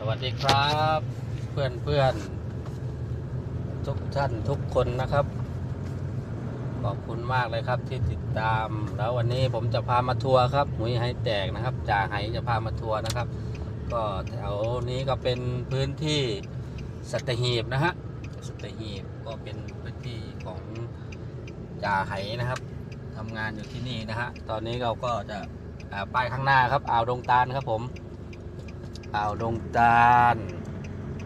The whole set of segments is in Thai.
สวัสดีครับเพื่อนเพื่อนทุกท่านทุกคนนะครับ ขอบคุณมากเลยครับที่ติดตาม แล้ววันนี้ผมจะพามาทัวร์ครับหุยไฮแตกนะครับจ่าไฮจะพามาทัวร์นะครับ ก็แถวนี้ก็เป็นพื้นที่สัตหีบนะฮะสัตหีบก็เป็นพื้นที่ของจ่าไฮนะครับทำงานอยู่ที่นี่นะฮะตอนนี้เราก็จะอ่าป้ายข้างหน้าครับอ่าวดงตาลครับผม อ่าวดงตาล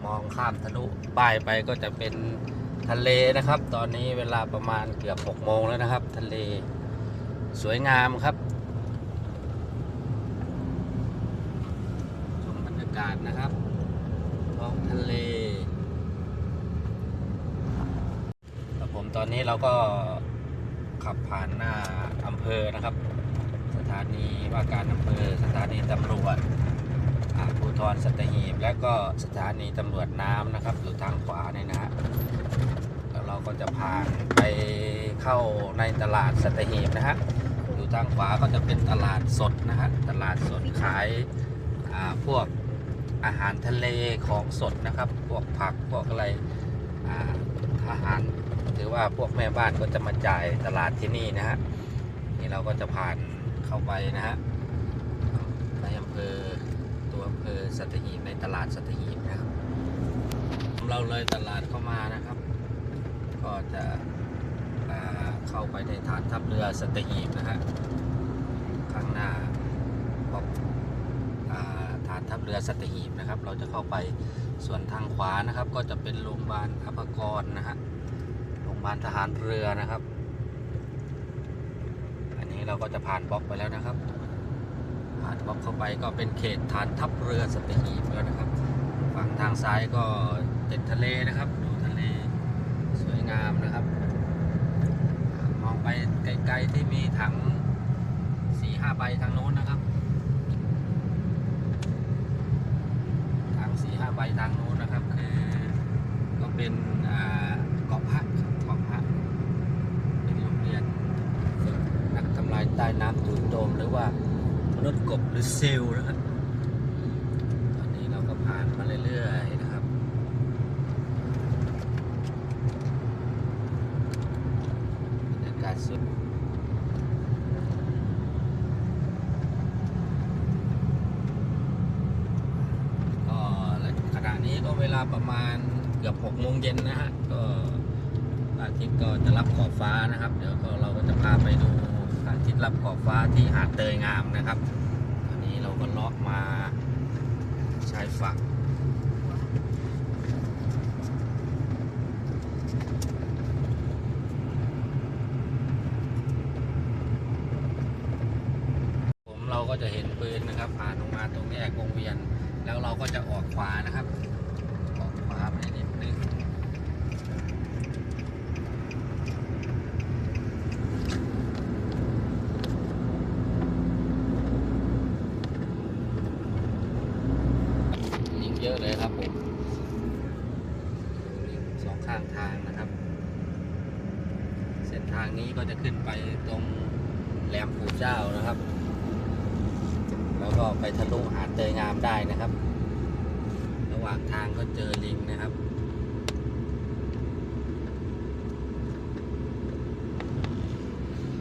มองข้ามทะลุป้ายไปก็จะเป็นทะเลนะครับ ตอนนี้เวลาประมาณเกือบ6โมงแล้วนะครับ ทะเลสวยงามครับชมบรรยากาศนะครับท้องทะเลครับผมตอนนี้เราก็ขับผ่านหน้าอำเภอนะครับ สถานีว่าการอำเภอสถานีตำรวจ ภูธรสัตหีบ และก็สถานีตำรวจน้ำนะครับ อยู่ทางขวาเนี่ยนะฮะแล้วเราก็จะผ่านไปเข้าในตลาดสัตหีบนะฮะอยู่ทางขวาก็จะเป็นตลาดสดนะฮะตลาดสดขายาพวกอาหารทะเลของสดนะครับ พวกผักพวกอะไรอาอาหารหรือว่าพวกแม่บ้านก็จะมาจ่ายตลาดที่นี่นะฮะนี่เราก็จะผ่านเข้าไปนะฮะในอำเภอ เภอสัตหีบในตลาดสัตหีบนะครับ เราเลยตลาดเข้ามานะครับ ก็จะเข้าไปในฐานทัพเรือสัตหีบนะฮะข้างหน้าบอกฐานทัพเรือสัตหีบนะครับ เราจะเข้าไปส่วนทางขวานะครับ ก็จะเป็นโรงพยาบาลอภกรนะฮะโรงพยาบาลทหารเรือนะครับ อันนี้เราก็จะผ่านบล็อกไปแล้วนะครับ ผ่านบล็อกเข้าไปก็เป็นเขตฐานทัพเรือสัตหีบแล้วนะครับ ฝั่งทางซ้ายก็ติดทะเลนะครับ ดูทะเลสวยงามนะครับ มองไปไกลๆที่มีถังสี่ห้าใบทางโน้นนะครับถังสี่ห้าใบทางโน้นนะครับคือก็เป็นเกาะพระเกาะพระเป็นโรงเรียนนักทำลายใต้น้ำจู่โจมหรือว่า มนุษย์กบหรือเซลนะครับตอนนี้เราก็ผ่านมาเรื่อยๆนะครับบรรยากาศสุดก็ขณะนี้ก็เวลาประมาณเกือบ6โมงเย็นนะฮะก็อาทิตย์ก็จะรับขอบฟ้านะครับ เดี๋ยวก็เราก็จะพาไปดู ทิตย์รับขอบฟ้าที่หาดเตยงามนะครับอันนี้เราก็เลาะมาชายฝั่งผมเราก็จะเห็นปืนนะครับ ผ่านลงมาตรงแยกวงเวียน แล้วเราก็จะออกขวานะครับ ออกขวาไปนิดนึง ลิงเยอะเลยครับผมลิงสองข้างทางนะครับ เส้นทางนี้ก็จะขึ้นไป ตรงแหลมปู่เจ้านะครับ แล้วก็ไปทะลุหาดเตยงามได้นะครับ ระหว่างทางก็เจอลิงนะครับ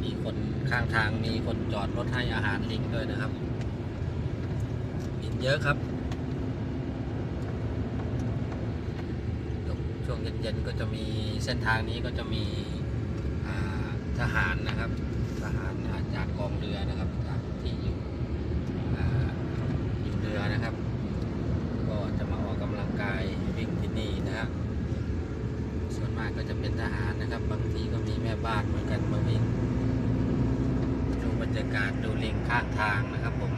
มีคนข้างทางมีคนจอดรถให้อาหารลิงด้วยนะครับลิงเยอะครับช่วงเย็นๆก็จะมีเส้นทางนี้ก็จะมี ทหารนะครับ ทหารอาจากกองเรือนะครับจากที่อยู่อยู่เรือนะครับ ก็จะมาออกกำลังกายวิ่งที่นี่นะฮะส่วนมากก็จะเป็นทหารนะครับ บางทีก็มีแม่บ้านเหมือนกันมาวิ่งดูบรรยากาศดูลิงข้างทางนะครับผม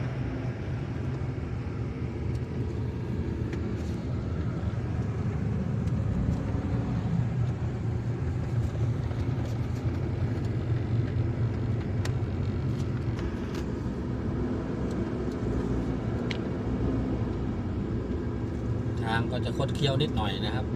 ทางก็ จะคดเคี้ยวนิดหน่อยนะครับ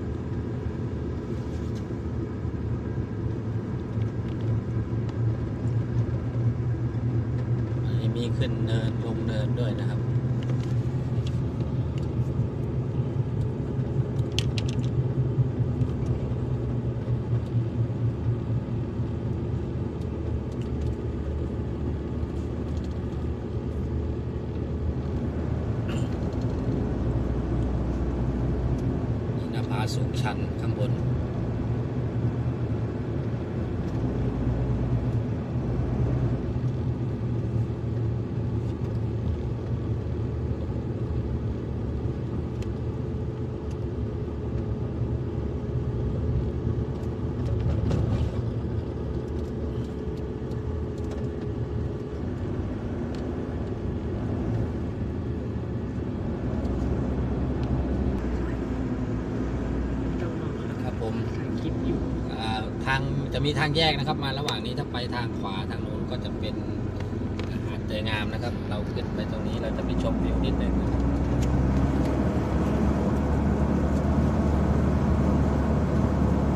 สูงชันข้างบน ต้องลองครับ ครับผม ถ่ายคลิปอยู่ อ่าทางจะ มีทางแยกนะครับ มาระหว่างนี้ถ้าไปทางขวาทางโน้นก็จะเป็นหาดเจองามนะครับ เราขึ้นไปตรงนี้เราจะไปชมวิวนิดหนึ่งนะครับ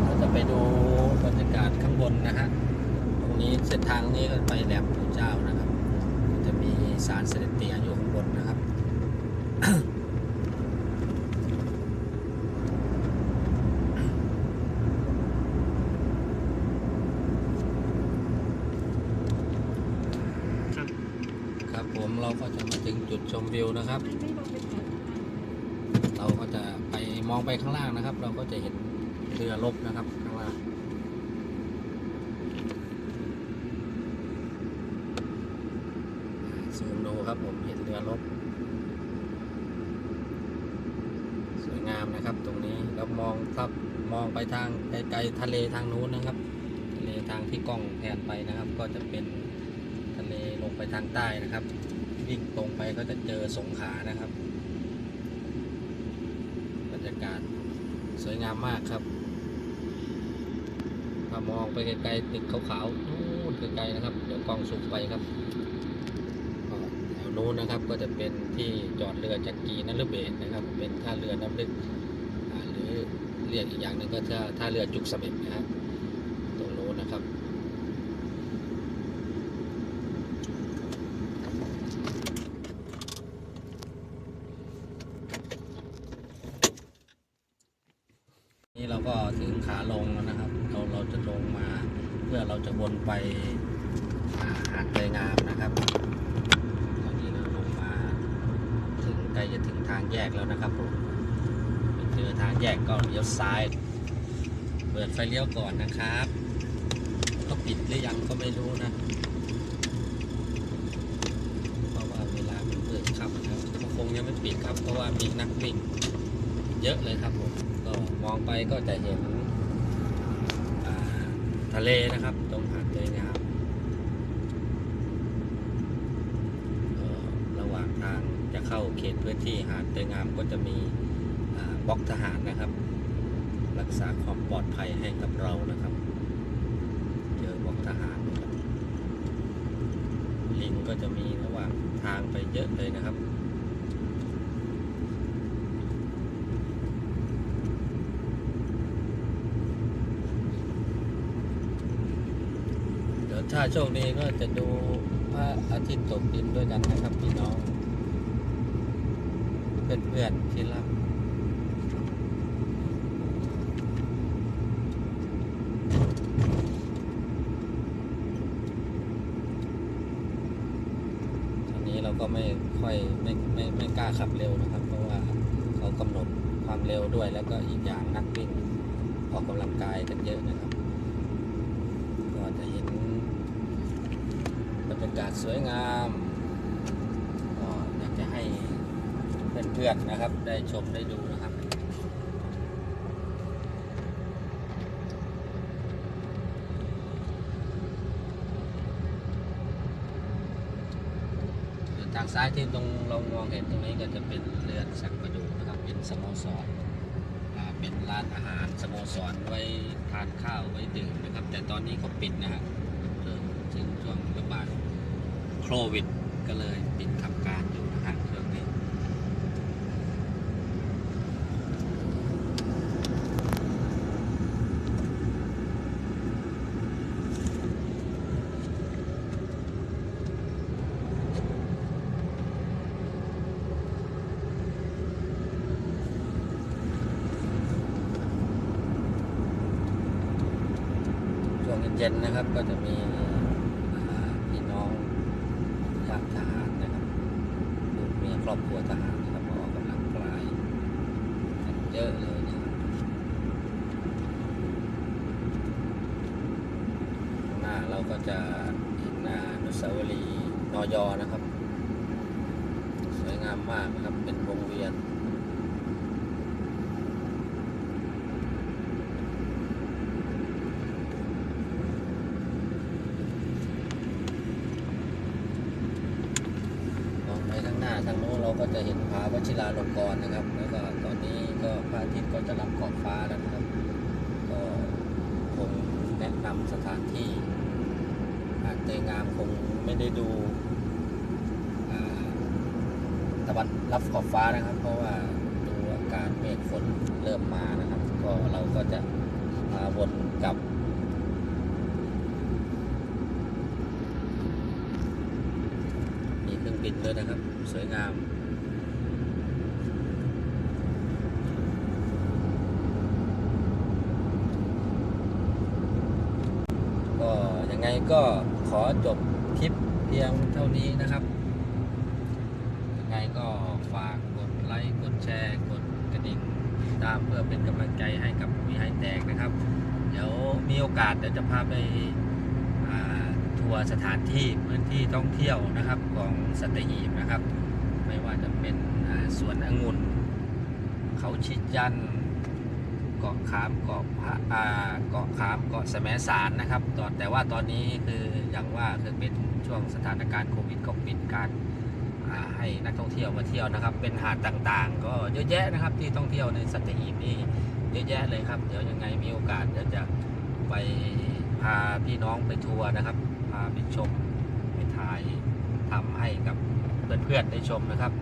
เราจะไปดูบรรยากาศข้างบนนะฮะตรงนี้เส้นทางนี้ก็ไปแหลมปู่เจ้านะครับ จะมีสารเสด็จเตียอยู่บนนะครับ ครับ ครับผ มเราก็จะมาถึงจุดชมวิวนะครับ เราก็จะไปมองไปข้างล่างนะครับ เราก็จะเห็นเรือรบนะครับข้างล่างซูมดูครับผมเห็นเรือรบสวยงามนะครับ ตรงนี้เรามองครับมองไปทางไกลๆทะเลทางนู้นนะครับ ทะเลทางที่กล้องแผนไปนะครับ ก็จะเป็นทะเลลงไปทางใต้นะครับ วิ่งตรงไปก็จะเจอสงขานะครับ บรรยากาศสวยงามมากครับ ถ้ามองไปไกลๆตึกขาวๆนู่นไกลๆนะครับ เดี๋ยวกล้องซูมไปครับแถวนู้นนะครับก็จะเป็นที่จอดเรือจักรีนฤเบศนะครับ เป็นท่าเรือน้ำลึกหรือเรียกอีกอย่างหนึ่งก็ท่าท่าเรือจุกเสม็ดนะครับตรงนู้นนะครับ นี่เราก็ถึงขาลงแล้วนะครับ เราเราจะลงมาเพื่อเราจะวนไปอ่าหาดเตยงามนะครับตอนนี้เราลงมาถึง ใกล้จะถึงทางแยกแล้วนะครับผมไปเจอทางแยกก็เลี้ยวซ้าย เปิดไฟเลี้ยวก่อนนะครับก็ปิดหรือยังก็ไม่รู้นะเพราะว่าเวลามันเปิดค่ำแล้วก็คงยังไม่ปิดครับ เพราะว่ามีนักวิ่งเยอะเลยครับผมก็มองไปก็จะเห็นทะเลนะครับ ตรงหาดเตยงามก็ระหว่างทางจะ เข้าเขตพื้นที่หาดเตยงามก็จะมีบล็อกทหารนะครับ รักษาความปลอดภัยให้กับเรานะครับ เจอบล็อกทหารลิงก็จะมีระหว่างทางไปเยอะเลยนะครับเดี๋ยวถ้าโชคดีก็จะดูพระอาทิตย์ตกดินด้วยกันนะครับพี่น้อง เพื่อนๆที่รักตอนนี้เราก็ไม่ค่อยไม่ไม่ไม่กล้าขับเร็วนะครับ เพราะว่าเขากำหนดความเร็วด้วยแล้วก็อีกอย่างนักวิ่งออกกำลังกายกันเยอะนะครับ ก็จะเห็นบรรยากาศสวยงามก็อยากจะให้เพื่อนๆนะครับ ได้ชมได้ดูนะครับทางซ้ายที่ตรงเรามองเห็นตรงนี้ก็จะเป็นเรือนสักประดูนะครับ เป็นสโมสรเป็นร้านอาหารสโมสรไว้ทานข้าวไว้ดื่มนะครับ แต่ตอนนี้เขาปิดนะฮะเริ่มถึงช่วงระบาดโควิดก็เลยปิดทำการอยู่ เย็นนะครับก็จะมีพี่น้องญาติทหารนะครับลูกเมียครอบครัวทหารนะครับออกกำลังกายกันเยอะเลยนะครับหน้าเราก็จะเห็นนานุสาวรีย์นอยอนะครับ สวยงามมากนะครับเป็นวงเวียน ผาลงกรนะครับ แล้วก็ตอนนี้ก็พระอาทิตย์ก็จะรับขอบฟ้าแล้วนะครับ ก็คงแนะนำสถานที่อาจเตยงามคงไม่ได้ดูตะวันรับขอบฟ้านะครับ เพราะว่าดูอากาศเมฆฝนเริ่มมานะครับ ก็เราก็จะมาวนกลับมีเครื่องบินด้วยนะครับ สวยงาม ก็ ยังไงก็ขอจบคลิปเพียงเท่านี้นะครับ ยังไงก็ฝากกดไลค์ กดแชร์ กดกระดิ่งติดตามเพื่อเป็นกำลังใจให้กับมีไฮแตกนะครับ เดี๋ยวมีโอกาสเดี๋ยวจะพาไปทัวร์สถานที่พื้นที่ท่องเที่ยวนะครับของสัตหีบนะครับ ไม่ว่าจะเป็นสวนองุ่น เขาชิดยัน เกาะขามเกาะพระอาเกาะขามเกาะแสมสารนะครับตอนแต่ว่าตอนนี้คืออย่างว่าคือเป็นช่วงสถานการณ์โควิดก็ปิดการให้นักท่องเที่ยวมาเที่ยวนะครับ เป็นหาดต่างๆ ก็เยอะแยะนะครับที่ท่องเที่ยวในสัตหีบนี่เยอะแยะเลยครับ เดี๋ยวยังไงมีโอกาสเดี๋ยวจะไปพาพี่น้องไปทัวร์นะครับพาไปชมไปถ่ายทำให้กับเพื่อนๆได้ชมนะครับ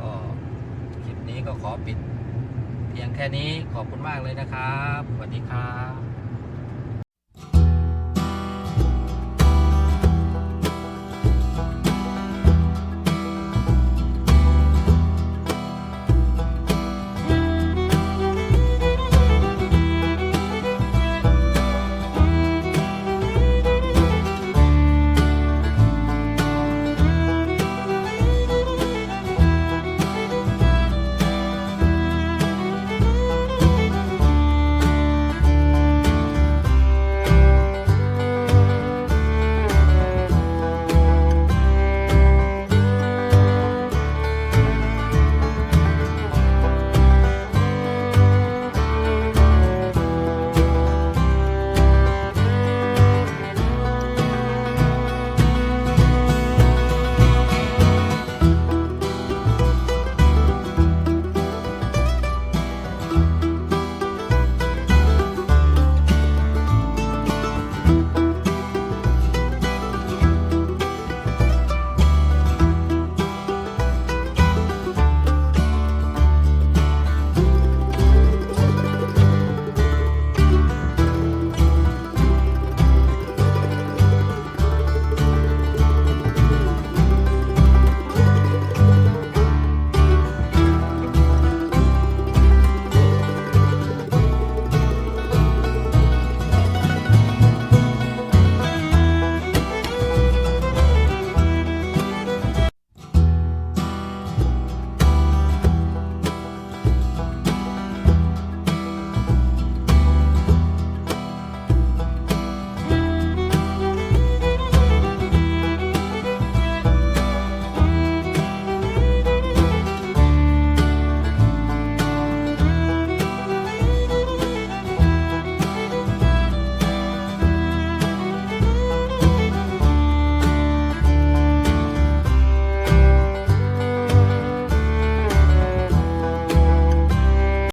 ก็คลิปนี้ก็ขอปิด เพียงแค่นี้ขอบคุณมากเลยนะครับ สวัสดีครับ